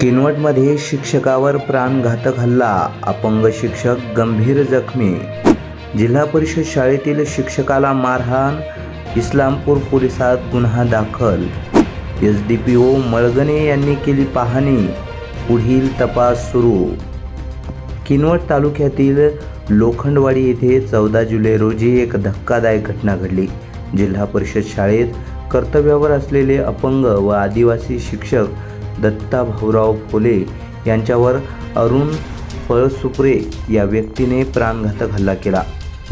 किनवटमध्ये शिक्षकावर प्राणघातक हल्ला अपंग शिक्षक गंभीर जखमी. जिल्हा परिषद शाळेतील शिक्षकाला मारहाण इस्लामपूर पोलिसात गुन्हा दाखल. S D P O Malgane यांनी केली पाहणी पुढील तपास सुरू. किनवट तालुक्यातील लोखंडवाडी येथे चौदा जुलै रोजी एक धक्कादायक घटना घडली. जिल्हा परिषद शाळेत कर्तव्यावर असलेले अपंग व आदिवासी शिक्षक दत्ता भाऊराव फुले यांच्यावर अरुण पळसुपरे या व्यक्तीने प्राणघातक हल्ला केला.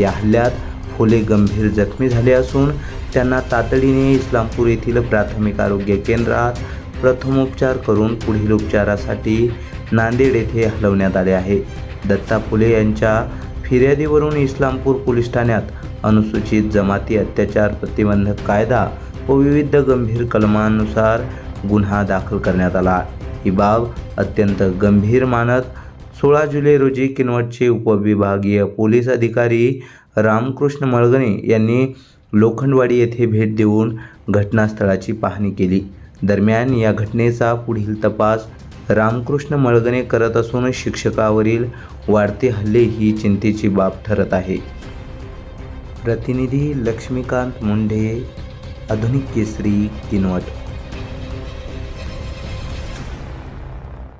या हल्ल्यात फुले गंभीर जखमी झाले असून त्यांना तातडीने इस्लामपूर येथील प्राथमिक आरोग्य केंद्रात प्रथमोपचार करून पुढील उपचारासाठी नांदेड येथे हलवण्यात आले आहे. दत्ता फुले यांच्या फिर्यादीवरून इस्लामपूर पोलीस ठाण्यात अनुसूचित जमाती अत्याचार प्रतिबंधक कायदा व विविध गंभीर कलमांनुसार गुन्हा दाखल करण्यात आला. ही बाब अत्यंत गंभीर मानत सोळा जुलै रोजी किनवटचे उपविभागीय पोलीस अधिकारी रामकृष्ण मळगणे यांनी लोखंडवाडी येथे भेट देऊन घटनास्थळाची पाहणी केली. दरम्यान या घटनेचा पुढील तपास रामकृष्ण मळगणे करत असून शिक्षकावरील वाढते हल्ले ही चिंतेची बाब ठरत आहे. प्रतिनिधी लक्ष्मीकांत मुंढे आधुनिक केसरी किनवट